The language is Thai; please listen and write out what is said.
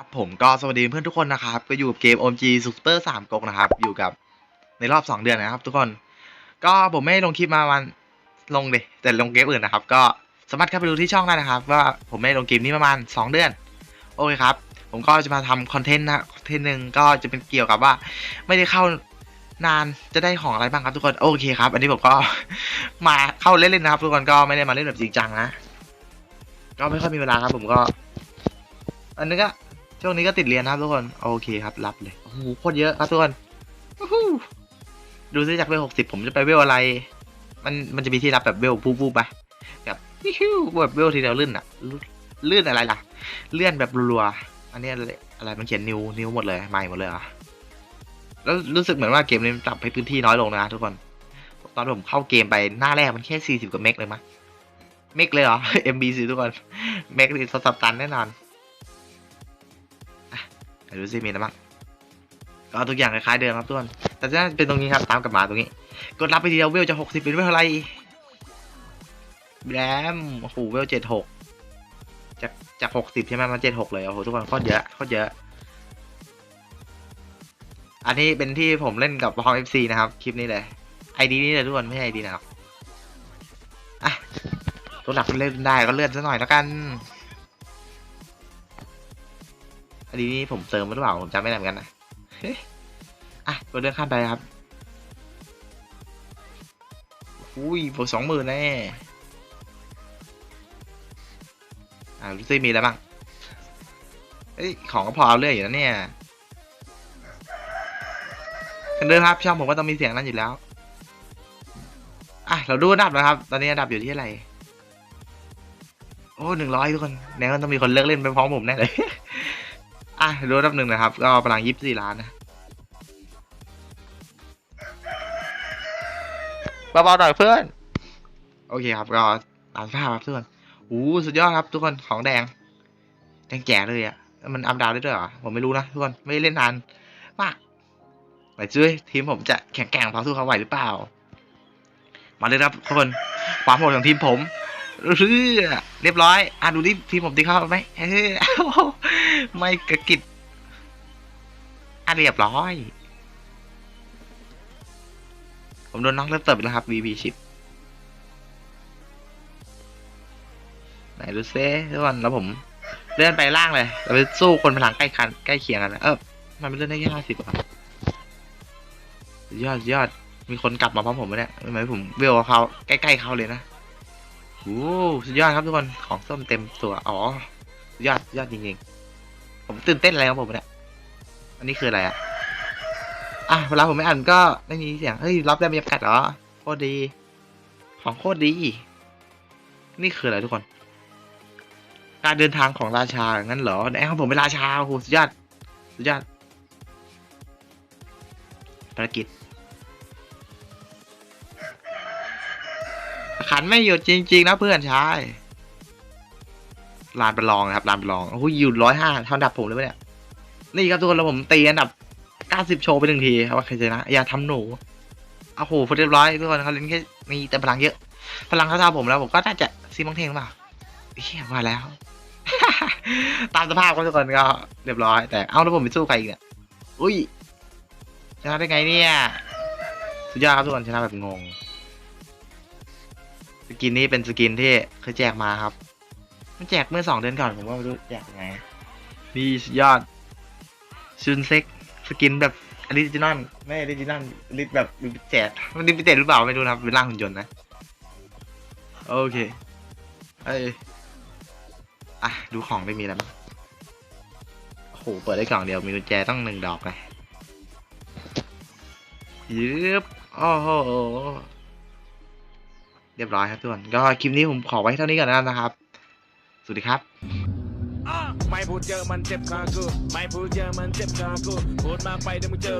ครับผมก็สวัสดีเพื่อนทุกคนนะครับ ก็อยู่กับเกม OMG Super 3ก๊กนะครับ อยู่กับในรอบ 2 เดือนนะครับ ทุกคน ก็ผมไม่ลงคลิปมาวันลงเดยแต่ลงเกมอื่นนะครับ ก็สามารถเข้าไปดูที่ช่องได้นะครับ ว่าผมไม่ลงเกมนี้ประมาณ 2 เดือน โอเคครับ ผมก็จะมาทำคอนเทนต์นะคอนเทนต์หนึ่งก็จะเป็นเกี่ยวกับว่า ไม่ได้เข้านานจะได้ของอะไรบ้างครับทุกคนโอเคครับ อันนี้ผมก็มาเข้าเล่นๆนะครับ ทุกคนก็ไม่ได้มาเล่นแบบจริงจังนะก็ไม่ค่อยมีเวลาครับ ผมก็ อันนี้ก็ ช่วงนี้ก็ติดเรียนนะครับทุกคน โอเคครับ รับเลย โอ้โห โคตรเยอะครับทุกคน ดูซิจากเวลหกสิบผมจะไปเวลอะไร มันมันจะมีที่รับแบบเวลปูปูไปแบบวิวแบบเวลทีเดียวลื่นอะลื่นอะไรล่ะ เลื่อนแบบรัวๆ อันนี้อะไรมันเขียนนิวนิวหมดเลยใหม่หมดเลยอะแล้วรู้สึกเหมือนว่าเกมนี้มันปรับให้พื้นที่น้อยลงนะทุกคน ตอนผมเข้าเกมไปหน้าแรกมันแค่สี่สิบกว่าเมกเลยมั้งเมกเลยเหรอ MB สิทุกคน เมกนี่สับตันแน่นอน ดูซิมีอะไรบ้างก็ทุกอย่างคล้ายๆเดิมครับทุกคน แต่จะเป็นตรงนี้ครับตามกับมาตรงนี้ กดรับไปทีเดียวเวลจะหกสิบเป็นเวลอะไรแรมโอ้โหเวลเจ็ดหกจากจากหกสิบใช่ไหมมาเจ็ดหกเลยโอ้โหทุกคนโคตรเยอะโคตรเยอะ อันนี้เป็นที่ผมเล่นกับฮองเอฟซีนะครับ คลิปนี้เลยไอดีนี้เลยทุกคนไม่ใช่ไอดีนะครับ อะตัวหลักเล่นได้ก็เลื่อนซะหน่อยแล้วกัน อันนี้นี่ผมเติมมาหรือเปล่าผมจำไม่ได้เหมือนกันนะอะกดเลื่อนข้ามไปครับอุ้ยบวกสองหมื่นแน่อ่ารู้สึกมีอะไรบ้างเฮ้ยของก็พอเรื่อยอยู่นะเนี่ยเดินครับช่องผมก็ต้องมีเสียงนั้นอยู่แล้วอะเราดูอันดับนะครับ ตอนนี้อันดับอยู่ที่อะไร โอ้หนึ่งร้อยทุกคนแน่ก็ต้องมีคนเลิกเล่นไปพร้อมผมแน่เลย ดูอันดับหนึ่งนะครับ ก็พลังยี่สิบสี่ล้านนะเบาๆหน่อยเพื่อน โอเคครับ ก็ตามสภาพครับทุกคนโอ้สุดยอดครับทุกคน ของแดง แดงแก่เลยอะ่ะมันอัพดาวได้ด้วยเหรอ ผมไม่รู้นะทุกคน ไม่เล่นนานมากไปช่วยทีมผมจะแข็งแกร่งพอสู้เขาไหวหรือเปล่า มาเลยครับทุกคน ความโหดของทีมผม เรียบร้อย อะดูดิทีมผมตีเข้าไหมเฮ้ยไม่กระกิดอะเรียบร้อย ผมโดนน้องเริ่มเติบแล้วครับ VP ชิปไหนดูเซ่ทุกคนแล้วผมเลื่อนไปล่างเลยเราไปสู้คนพลังใกล้คันใกล้เคียงกันนะเออมันไม่เลื่อนได้แค่ห้าสิบอะยอดยอดมีคนกลับมาพร้อมผมไหมเนี่ยทำไมผมเวลเขาใกล้ๆเขาเลยนะ โอ้สุดยอดครับทุกคน ของส้มเต็มตัว อ๋อ สุดยอดสุดยอดจริงๆ ผมตื่นเต้นอะไรครับผมเนี่ย อันนี้คืออะไรอะ อะ เวลาผมไม่อ่านก็ไม่มีเสียง เฮ้ย รับได้บรรยากาศเหรอ โคตรดี ของโคตรดี นี่คืออะไรทุกคน การเดินทางของราชา งั้นเหรอแอนของผมเป็นราชาโอ้โหสุดยอด สุดยอดภารกิจ ขันไม่หยุดจริง ๆ นะเพื่อนชายลานประลองนะครับลานประลองโอ้โหอยู่ร้อยห้าเท่าดับผมเลยปะเนี่ยนี่ครับทุกคนแล้วผมตีอันดับเก้าสิบโชว์ไปหนึ่งทีครับว่าใครชนะอย่าทำหนูโอ้โหพอเรียบร้อยทุกคนเขาเล่นแค่มีแต่พลังเยอะ พลังเขาท่าผมแล้วผมก็น่าจะซีมังเทงเปล่าเฮียมาแล้ว ตามสภาพครับทุกคนก็เรียบร้อย แต่เอาแล้วผมไปสู้ใครอีกเนี่ยอุ้ยชนะได้ไงเนี่ย สุดยอดครับทุกคนชนะแบบงง สกินนี้เป็นสกินที่เคยแจกมาครับ มันแจกเมื่อสองเดือนก่อนผมว่าไม่รู้แจกยังไงนี่สุดยอดซุนเซ็กสกินแบบออริจินอลไม่ออริจินอลลิทแบบลิมิเต็ดมันลิมิเต็ดหรือเปล่าไม่รู้นะครับเป็นร่างหุ่นยนต์นะ โอเคเอ้ยอะ ดูของได้มีอะไรบ้างโอ้โหเปิดได้กล่องเดียวมีกุญแจต้องหนึ่งดอกเลยยืบโอ้โห เรียบร้อยครับทุกคนก็คลิปนี้ผมขอไว้เท่านี้ก่อนนะครับ สวัสดีครับไม่พูดเยอะมันเจ็บคากูไม่พูดเยอะมันเจ็บคากูพูดมากไปเดี๋ยวมึงเจอ